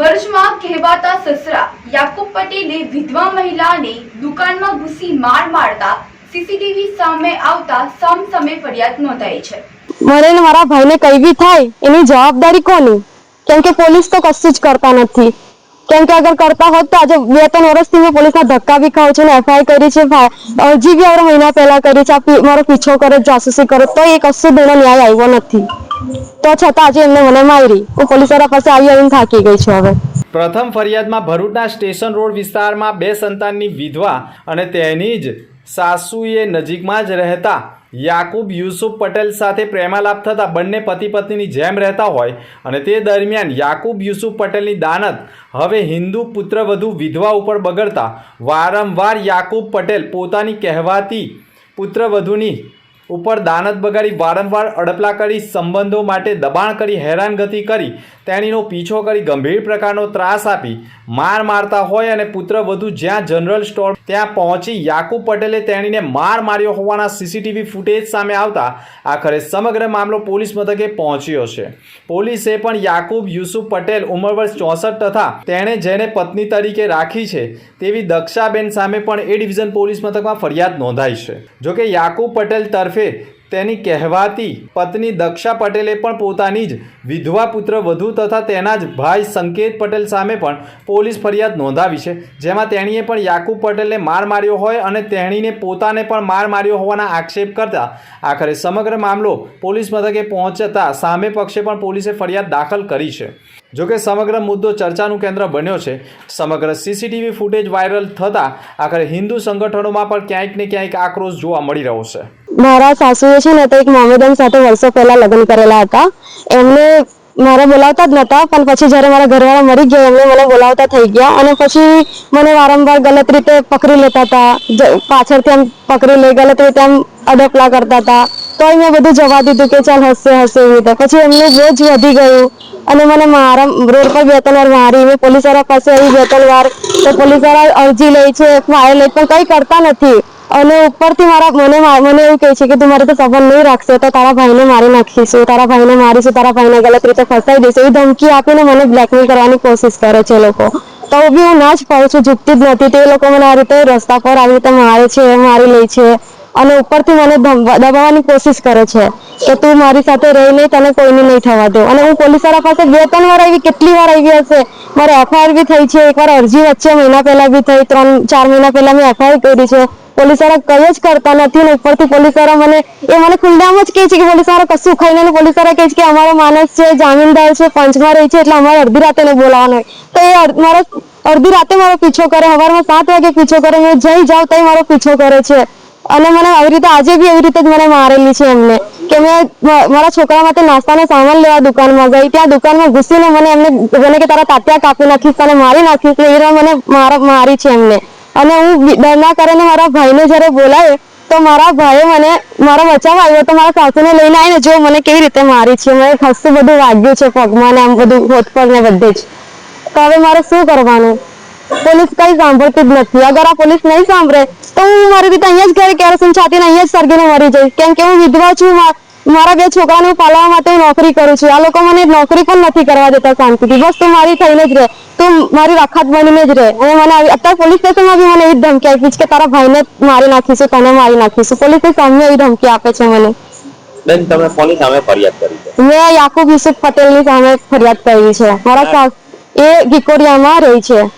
ભરૂચમાં કહેવાતા સસરા યાકુબ પટેલે વિધવા મહિલાને દુકાનમાં ઘૂસી માર મારતા સીસીટીવી સામે આવતા સમસમે ફરિયાદ નોંધાઈ છે. મને મારા ભાઈને કઈ બી થાય, એની જવાબદારી કોની? કેમ કે પોલીસ તો કશું જ કરતા નથી. કેમ કે અગર કરતા હોત તો આજે બે ત્રણ વર્ષથી મેં પોલીસના ધક્કા બી ખાઉં છું ને એફઆઈઆર કરી છે હજી બી હવે મહિના પહેલા કરી છે મારો પીછો કરે, જાસૂસી કરે, તો એ કશું બેનો ન્યાય આવ્યો નથી. તો છતાં આજે એમને મને મારી. હું પોલીસવાળા પાસે આવી આવીને થાકી ગઈ છું હવે. પ્રથમ ફરિયાદમાં ભરૂચના સ્ટેશન રોડ વિસ્તારમાં બે સંતાનની વિધવા અને તેની જ સાસુએ નજીકમાં જ રહેતા યાકુબ યુસુફ પટેલ સાથે પ્રેમાલાપ થતાં બંને પતિ પત્નીની જેમ રહેતા હોય અને તે દરમિયાન યાકુબ યુસુફ પટેલની દાનત હવે હિન્દુ પુત્રવધુ વિધવા ઉપર બગડતા વારંવાર યાકુબ પટેલ પોતાની કહેવાતી પુત્રવધુની ઉપર દાનત બગાડી વારંવાર અડપલા કરી, સંબંધો માટે દબાણ કરી, હેરાનગતિ કરી, તેણીનો પીછો કરી ગંભીર પ્રકારનો ત્રાસ આપી, માર મારતા હોય અને પુત્રવધુ જ્યાં જનરલ સ્ટોર ત્યાં પહોંચી યાકુબ પટેલે તેણીને માર માર્યો હોવાના સીસીટીવી ફૂટેજ સામે આવતા આખરે સમગ્ર મામલો પોલીસ મથકે પહોંચ્યો છે. પોલીસે પણ યાકુબ યુસુફ પટેલ ઉંમર વર્ષ ચોસઠ તથા તેણે જેને પત્ની તરીકે રાખી છે તેવી દક્ષાબેન સામે પણ એ ડિવિઝન પોલીસ મથકમાં ફરિયાદ નોંધાઈ છે. જોકે યાકુબ પટેલ તરફે તેની કહેવાતી પત્ની દક્ષા પટેલે પણ પોતાની જ વિધવા પુત્ર વધુ તથા તેના જ ભાઈ સંકેત પટેલ સામે પણ પોલીસ ફરિયાદ નોંધાવી છે. જેમાં તેણીએ પણ યાકુબ પટેલને માર માર્યો હોય અને તેણીને પોતાને પણ માર માર્યો હોવાના આક્ષેપ કરતા આખરે સમગ્ર મામલો પોલીસ મથકે પહોંચતા સામે પક્ષે પણ પોલીસે ફરિયાદ દાખલ કરી છે. જોકે સમગ્ર મુદ્દો ચર્ચાનું કેન્દ્ર બન્યો છે. સમગ્ર સીસીટીવી ફૂટેજ વાયરલ થતાં આખરે હિન્દુ સંગઠનોમાં પણ ક્યાંક ને ક્યાંક આક્રોશ જોવા મળી રહ્યો છે. મારા સાસુએ છે ને તો એક મોમેદન સાથે વર્ષો પહેલા લગ્ન કરેલા હતા. એમને મારે બોલાવતા જ નતા, પણ પછી જ્યારે મારા ઘરવાળા મરી ગયા, એમને મને બોલાવતા થઈ ગયા અને પછી મને વારંવાર ગલત રીતે પકડી લેતા હતા. પાછળથી આમ પકડી લઈ, ગલત રીતે આમ અડપલા કરતા હતા. તો મેં બધું જવા દીધું કે ચાલ હસશે હસશે એવી રીતે. પછી એમનું બોજ વધી ગયું અને મને મારા રોડ પર બે ત્રણ વાર મારી મેં પોલીસવાળા પાસે આવી બે ત્રણ વાર તો પોલીસવાળા અરજી લે છે ફાઇલ લે પણ કંઈ કરતા નથી. અને ઉપરથી મારા મને મને એવું કહે છે કે તું મારે તો સંબંધ નહીં રાખશે, તો તારા ભાઈને મારી નાખીશું, તારા ભાઈને મારીશું, તારા ભાઈને ગલત રીતે ફસાઈ દઈશું એવી ધમકી આપીને મને બ્લેકમેલ કરવાની કોશિશ કરે છે લોકો. તો બી હું ના જ પાડું છું ઝૂકતી જ નથી. તે લોકો મને આ રીતે રસ્તા પર આવી રીતે મારે છે, મારી લે છે. અને ઉપરથી મને દબાવવાની કોશિશ કરે છે. કે તું મારી સાથે રહી નહીં, તને કોઈને નહીં થવા દો. અને હું પોલીસવાળા પાસે બે ત્રણ વાર આવી, કેટલી વાર આવી હશે? મારે એફઆઈઆર બી થઈ છે, એકવાર અરજી વચ્ચે મહિના પહેલા બી થઈ, ત્રણ, ચાર મહિના પહેલા મેં એફઆઈઆર કરી છે. પોલીસવાળા કઈ જ કરતા નથી ને ઉપરથી પોલીસવાળા મને, એ મને ખુલ્લામાં જ કહે છે કે પોલીસવાળા કશું ખાઈને પોલીસવાળા કહે છે કે અમારો માણસ છે જામીનદાર છે, પંચમાં રહે છે, એટલે અમારે અડધી રાતે ને બોલાવાનો તો એ મારો, અડધી રાતે મારો પીછો કરે, સવારમાં સાત વાગે પીછો કરે મેં જઈ જાઉં તો મારો પીછો કરે છે. અને મને આવી રીતે આજે બી એવી રીતે જ મને મારેલી છે એમને. કે મેં મારા છોકરા માટે નાસ્તાનો સામાન લેવા દુકાનમાં ગઈ, ત્યાં દુકાનમાં ઘૂસીને મને એમને, મને કે તારા તાત્યા કાપી નાખીશ, તને મારી નાખીશ એ મને મારા, મારી છે એમને. અને હું ડરના કરીને મારા ભાઈને જ્યારે બોલાવે, તો મારા ભાઈએ મને, મારા બચાવ આવ્યો, તો મારા સાસુને લઈને આવીને જો મને કેવી રીતે મારી છે, મને ખાસું બધું વાગ્યું છે પગમાં ને આમ બધું પર ને બધે જ. તો હવે મારે શું કરવાનું? પોલીસ કઈ સાંભળતી જ નથી. અગર આ પોલીસ નહીં સાંભળે તો હું મારી રીતે અહીંયા જ ઘરે કેરોસીન છાતીને અહીંયા જ સળગીને મરી જઈશ. કેમ કે હું વિધવા છું મારા બે છોકરાને પાલવા માટે નોકરી કરું છું. આ લોકો મને નોકરી પણ નથી કરવા દેતા શાંતિથી. બસ તું મારી થઈને જ રહે. તું મારી રખાત બનીને જ રહે. અને મને અત્યારે પોલીસ સ્ટેશનમાં બી મને એવી જ ધમકી આપી છે કે તારા ભાઈને મારી નાખીશું તને મારી નાખીશું. પોલીસે સામે એવી ધમકી આપે છે મને. બેન તમે કોની સામે ફરિયાદ કરી છે. મેં યાકુબ યુસુફ પટેલની સામે ફરિયાદ કરી છે. મારા સાસ એ ગીકોડિયામાં રહી છે.